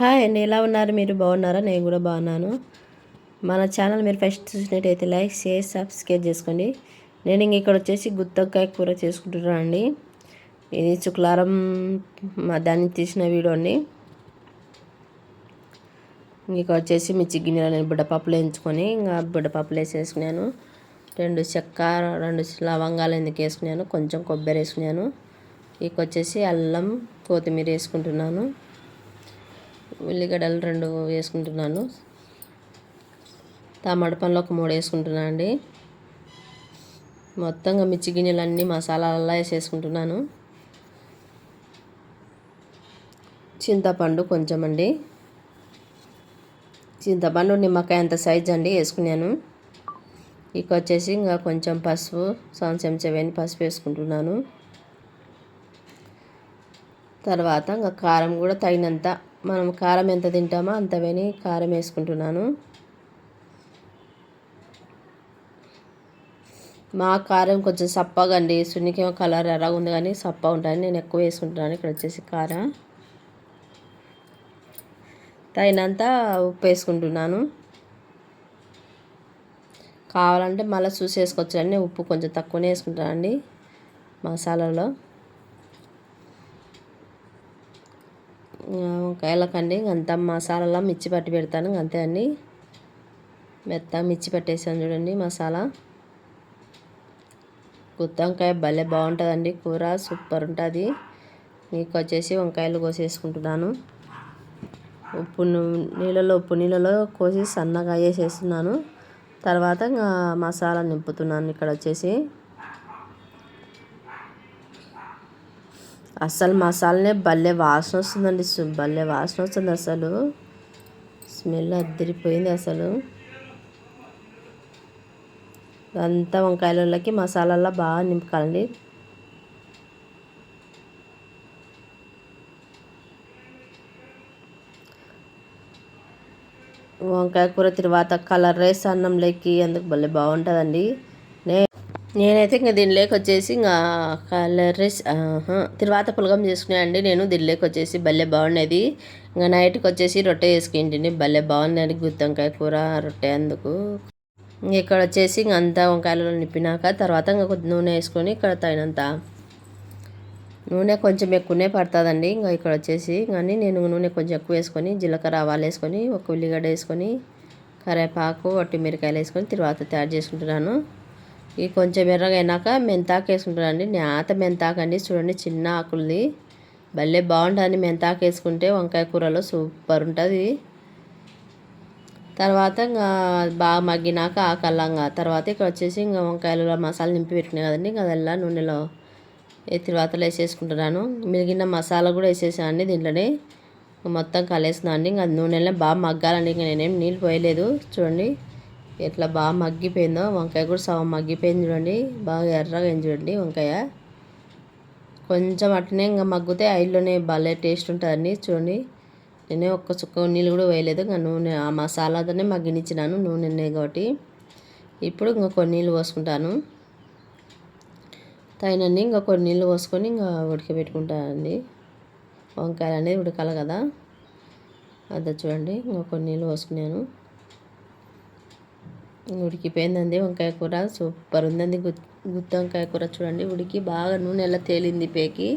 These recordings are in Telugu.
హాయ్ అండి ఎలా ఉన్నారు? మీరు బాగున్నారా? నేను కూడా బాగున్నాను. మన ఛానల్ మీరు ఫస్ట్ చూసినట్టయితే లైక్ షేర్ సబ్స్క్రైబ్ చేసుకోండి. నేను ఇంక ఇక్కడ వచ్చేసి గుత్తొక్కాయ కూర చేసుకుంటున్నాను అండి. ఇది శుక్లారం దాన్ని తీసిన వీడియో అండి. ఇంక వచ్చేసి మిర్చి గిన్నెలో నేను బుడ్డపప్పులు వేయించుకొని ఇంకా బుడ్డపప్పులు వేసేసుకున్నాను. రెండు చెక్క రెండు లవంగాలు ఎందుకు వేసుకున్నాను? కొంచెం కొబ్బరి వేసుకున్నాను. ఇక వచ్చేసి అల్లం కొత్తిమీర వేసుకుంటున్నాను. ఉల్లిగడ్డలు రెండు వేసుకుంటున్నాను. టమాటా పండ్లు ఒక మూడు వేసుకుంటున్నాను అండి. మొత్తంగా మిర్చి గిన్నెలు అన్నీ మసాలాలలో వేసేసుకుంటున్నాను. చింతపండు కొంచెం అండి. చింతపండు నిమ్మకాయ అంత సైజ్ అండి వేసుకున్నాను. ఇక వచ్చేసి ఇంకా కొంచెం పసుపు సౌన్ చెంచవేని పసుపు వేసుకుంటున్నాను. తర్వాత ఇంకా కారం కూడా తగినంత మనం కారం ఎంత తింటామో అంత వేని కారం వేసుకుంటున్నాను. మా కారం కొంచెం సప్పగా అండి. సున్నికేమో కలర్ ఎలా ఉంది కానీ సప్ప ఉంటుంది నేను ఎక్కువ వేసుకుంటున్నాను. ఇక్కడ వచ్చేసి కారం. తగినంత ఉప్పు వేసుకుంటున్నాను. కావాలంటే మళ్ళీ చూసి వేసుకోవచ్చు అండి ఉప్పు కొంచెం తక్కువనే వేసుకుంటాను అండి మసాలాలో. వంకాయలకండి అంత మసాలాలో మిర్చి పట్టి పెడతాను అంతే అండి. మెత్త మిర్చి పట్టేసాను చూడండి మసాలా. గుత్తి వంకాయ భలే బాగుంటుందండి కూర సూపర్ ఉంటుంది. మీకు వచ్చేసి వంకాయలు కోసేసుకుంటున్నాను. ఉప్పు నీళ్ళలో ఉప్పు నీళ్ళలో కోసి సన్నగా వేసేస్తున్నాను. తర్వాత మసాలా నింపుతున్నాను ఇక్కడ వచ్చేసి. అస్సలు మసాలానే భలే వాసన వస్తుందండి భలే వాసన వస్తుంది అసలు. స్మెల్ అద్దరిపోయింది అసలు. అంతా వంకాయలకి మసాలాల్లో బాగా నింపుకోవాలండి. వంకాయ కూర తర్వాత కలర్ రైస్ అన్నంలోకి అందుకు భలే బాగుంటుందండి. నేనైతే ఇంకా దీనిలోకి వచ్చేసి ఇంకా కలర్స్ తర్వాత పులగం చేసుకున్నాయండి. నేను దీనిలోకి వచ్చేసి భలే బాగుండేది. ఇంకా నైట్కి వచ్చేసి రొట్టె చేసుకుంటుంది భలే బాగుందండి గుత్తంకాయ కూర రొట్టె అందుకు. ఇక్కడ వచ్చేసి ఇంక అంతా వంకాయలలో నిప్పినాక తర్వాత ఇంకా కొద్ది నూనె వేసుకొని ఇక్కడ తగినంత నూనె కొంచెం ఎక్కువనే పడుతుందండి. ఇంకా ఇక్కడ వచ్చేసి కానీ నేను నూనె కొంచెం ఎక్కువ వేసుకొని జీలకర్ర ఆవాలు వేసుకొని ఒక ఉల్లిగడ్డ వేసుకొని కరివేపాకు వట్టి మిరకాయలు వేసుకొని తర్వాత తయారు చేసుకుంటున్నాను. ఇవి కొంచెం ఎర్రగైనాక మెంతాకు వేసుకుంటానండి నేత మెంతాకు అండి చూడండి చిన్న ఆకులది. భలే బాగుంటుంది మెంతాకు వేసుకుంటే వంకాయ కూరలో సూపర్ ఉంటుంది. తర్వాత ఇంకా బాగా మగ్గినాక ఆకల్లంగా. తర్వాత ఇక్కడ వచ్చేసి ఇంకా వంకాయలలో మసాలా నింపి పెట్టినాయి కదండి. ఇంకా అదల్లా నూనెలో తర్వాత వేసేసుకుంటున్నాను. మిగిలిన మసాలా కూడా వేసేసానండి దీంట్లోనే. మొత్తం కలేసినా అండి ఇంకా నూనెలో బాగా మగ్గాలండి. ఇంకా నేనేం నీళ్ళు పోయలేదు. చూడండి. ఎట్లా బాగా మగ్గిపోయిందో వంకాయ కూడా సగం మగ్గిపోయింది చూడండి. బాగా ఎర్రగా అయింది చూడండి వంకాయ. కొంచెం అట్నే ఇంకా మగ్గితే ఆయిల్లోనే భలే టేస్ట్ ఉంటుందండి చూడండి. నేనే ఒక్క చుక్క నీళ్ళు కూడా వేయలేదు ఇంకా నూనె ఆ మసాలాతోనే మగ్గినిచ్చినాను నూనె కాబట్టి. ఇప్పుడు ఇంకా కొన్ని నీళ్ళు పోసుకుంటాను. తగినన్ని ఇంకా కొన్ని నీళ్ళు పోసుకొని ఇంకా ఉడకబెట్టుకుంటానండి. వంకాయలు అనేది ఉడకాలి కదా. అదే చూడండి ఇంకా కొన్ని నీళ్ళు పోసుకున్నాను. ఉడికిపోయిందండి. వంకాయ కూర సూపర్ ఉందండి. గుత్తి వంకాయ కూర చూడండి. ఉడికి బాగా నూనె ఎలా తేలింది పేకి.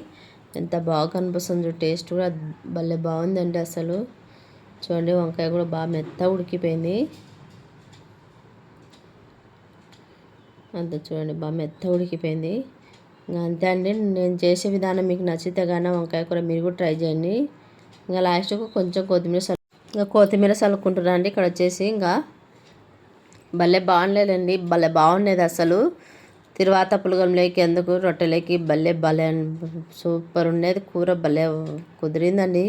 ఎంత బాగా కనిపిస్తుంది టేస్ట్ కూడా భలే బాగుందండి అసలు. చూడండి వంకాయ కూడా బాగా మెత్త ఉడికిపోయింది. అంత చూడండి బాగా మెత్త ఉడికిపోయింది. ఇంకా అంతే అండి. నేను చేసే విధానం మీకు నచ్చితే కానీ వంకాయ కూర మీరు కూడా ట్రై చేయండి. ఇంకా లాస్ట్కు కొంచెం కొత్తిమీర సల్ ఇంకా కొత్తిమీర చల్లుకుంటున్నాను అండి ఇక్కడ వచ్చేసి ఇంకా భలే బాగుండలేదండి భలే బాగుండేది అసలు. తిరువాత పులగంలోకి ఎందుకు రొట్టెలోకి భలే భలే సూపర్ ఉండేది కూర భలే కుదిరిందండి.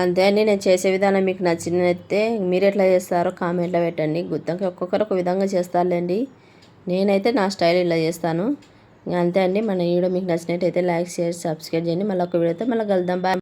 అంతే అండి నేను చేసే విధానం మీకు నచ్చినైతే మీరు ఎట్లా చేస్తారో కామెంట్లో పెట్టండి. గుత్తంకి ఒక్కొక్కరు ఒక విధంగా చేస్తారులేండి. నేనైతే నా స్టైల్ ఇలా చేస్తాను. అంతే అండి మన వీడియో మీకు నచ్చినట్టయితే లైక్ షేర్ సబ్స్క్రైబ్ చేయండి. మళ్ళీ ఒక వీడియోతో మళ్ళీ కలుద్దాం. బాయ్.